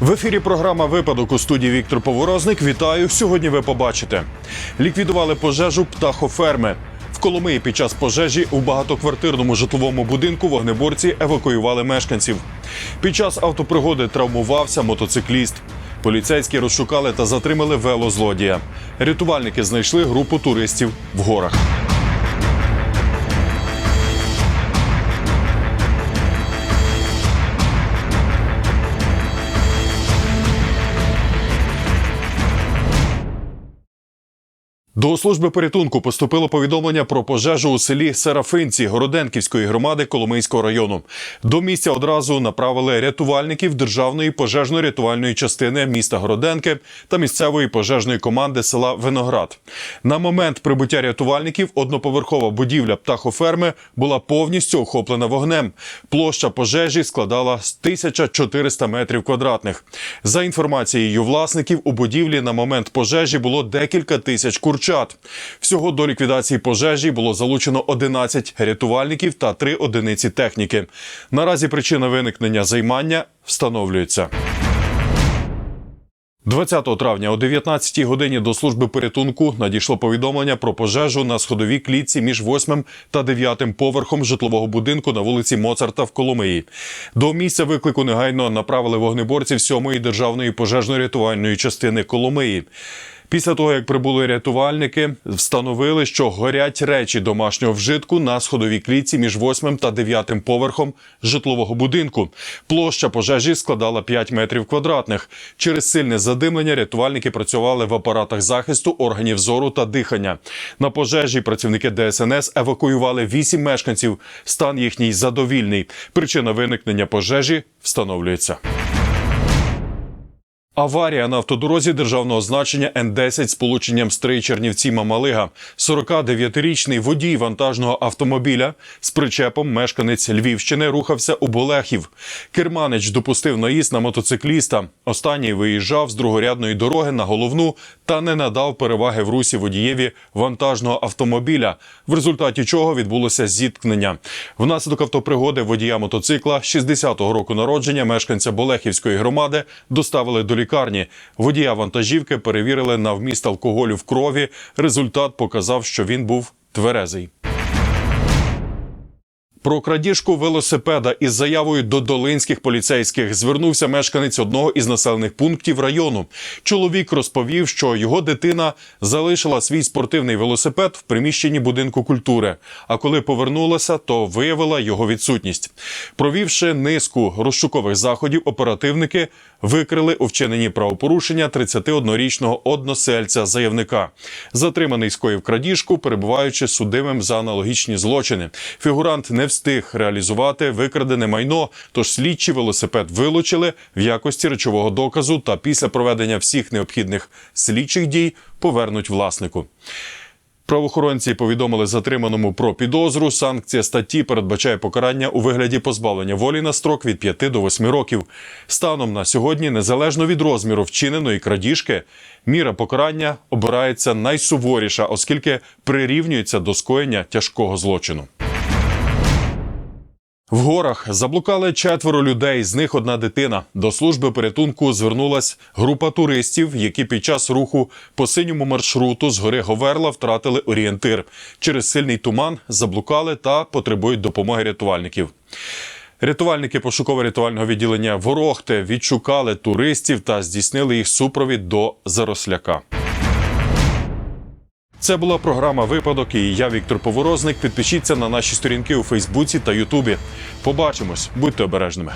В ефірі програма Випадок у студії Віктор Поворозник. Вітаю. Сьогодні ви побачите. Ліквідували пожежу птахоферми. В Коломиї під час пожежі у багатоквартирному житловому будинку вогнеборці евакуювали мешканців. Під час автопригоди травмувався мотоцикліст. Поліцейські розшукали та затримали велозлодія. Рятувальники знайшли групу туристів в горах. До служби порятунку поступило повідомлення про пожежу у селі Серафинці Городенківської громади Коломийського району. До місця одразу направили рятувальників державної пожежно-рятувальної частини міста Городенки та місцевої пожежної команди села Виноград. На момент прибуття рятувальників одноповерхова будівля птахоферми була повністю охоплена вогнем. Площа пожежі складала 1400 метрів квадратних. За інформацією власників, у будівлі на момент пожежі було декілька тисяч курчат. Всього до ліквідації пожежі було залучено 11 рятувальників та 3 одиниці техніки. Наразі причина виникнення займання встановлюється. 20 травня о 19 годині до служби порятунку надійшло повідомлення про пожежу на сходовій клітці між 8 та 9 поверхом житлового будинку на вулиці Моцарта в Коломиї. До місця виклику негайно направили вогнеборців 7-ї державної пожежно-рятувальної частини Коломиї. Після того, як прибули рятувальники, встановили, що горять речі домашнього вжитку на сходовій клітці між 8 та 9 поверхом житлового будинку. Площа пожежі складала 5 метрів квадратних. Через сильне задимлення рятувальники працювали в апаратах захисту органів зору та дихання. На пожежі працівники ДСНС евакуювали 8 мешканців. Стан їхній задовільний. Причина виникнення пожежі встановлюється. Аварія на автодорозі державного значення Н10 з полученням стрий Чернівці Мамалига. 49-річний водій вантажного автомобіля з причепом мешканець Львівщини рухався у Болехів. Керманич допустив наїзд на мотоцикліста. Останній виїжджав з другорядної дороги на головну та не надав переваги в русі водієві вантажного автомобіля, в результаті чого відбулося зіткнення. Внаслідок автопригоди водія мотоцикла 60-го року народження мешканця Болехівської громади доставили до лікарні. Водія вантажівки перевірили на вміст алкоголю в крові. Результат показав, що він був тверезий. Про крадіжку велосипеда із заявою до долинських поліцейських звернувся мешканець одного із населених пунктів району. Чоловік розповів, що його дитина залишила свій спортивний велосипед в приміщенні будинку культури. А коли повернулася, то виявила його відсутність. Провівши низку розшукових заходів, оперативники викрили у вчиненні правопорушення 31-річного односельця заявника. Затриманий скоїв крадіжку, перебуваючи судимим за аналогічні злочини. Фігурант не встиг реалізувати викрадене майно, тож слідчі велосипед вилучили в якості речового доказу та після проведення всіх необхідних слідчих дій повернуть власнику. Правоохоронці повідомили затриманому про підозру. Санкція статті передбачає покарання у вигляді позбавлення волі на строк від 5 до 8 років. Станом на сьогодні, незалежно від розміру вчиненої крадіжки, міра покарання обирається найсуворіша, оскільки прирівнюється до скоєння тяжкого злочину. В горах заблукали четверо людей, з них одна дитина. До служби порятунку звернулась група туристів, які під час руху по синьому маршруту з гори Говерла втратили орієнтир. Через сильний туман заблукали та потребують допомоги рятувальників. Рятувальники пошуково-рятувального відділення Ворохте відшукали туристів та здійснили їх супровід до Заросляка. Це була програма Випадок. І я, Віктор Поворозник. Підпишіться на наші сторінки у Фейсбуці та Ютубі. Побачимось, будьте обережними.